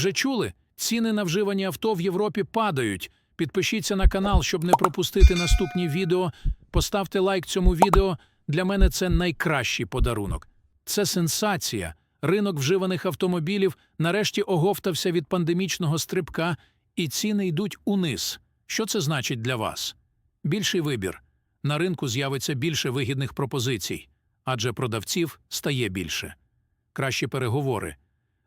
Вже чули? Ціни на вживані авто в Європі падають. Підпишіться на канал, щоб не пропустити наступні відео. Поставте лайк цьому відео. Для мене це найкращий подарунок. Це сенсація. Ринок вживаних автомобілів нарешті оговтався від пандемічного стрибка, і ціни йдуть униз. Що це значить для вас? Більший вибір. На ринку з'явиться більше вигідних пропозицій, адже продавців стає більше. Кращі переговори.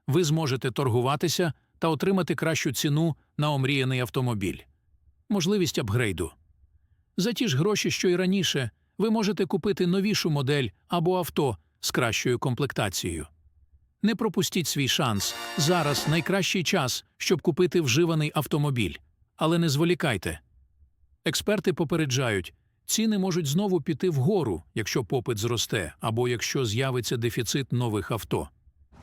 Ви зможете торгуватися та отримати кращу ціну на омріяний автомобіль. Можливість апгрейду. За ті ж гроші, що й раніше, ви можете купити новішу модель або авто з кращою комплектацією. Не пропустіть свій шанс. Зараз найкращий час, щоб купити вживаний автомобіль. Але не зволікайте. Експерти попереджають, ціни можуть знову піти вгору, якщо попит зросте, або якщо з'явиться дефіцит нових авто.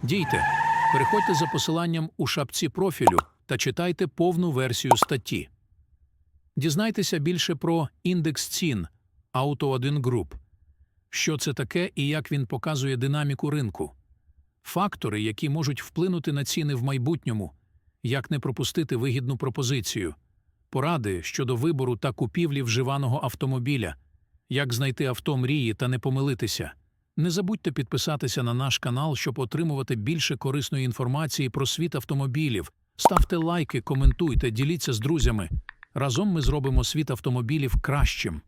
Дійте, переходьте за посиланням у шапці профілю та читайте повну версію статті. Дізнайтеся більше про індекс цін Auto 1 Group. Що це таке і як він показує динаміку ринку. Фактори, які можуть вплинути на ціни в майбутньому, як не пропустити вигідну пропозицію, поради щодо вибору та купівлі вживаного автомобіля, як знайти авто мрії та не помилитися. Не забудьте підписатися на наш канал, щоб отримувати більше корисної інформації про світ автомобілів. Ставте лайки, коментуйте, діліться з друзями. Разом ми зробимо світ автомобілів кращим.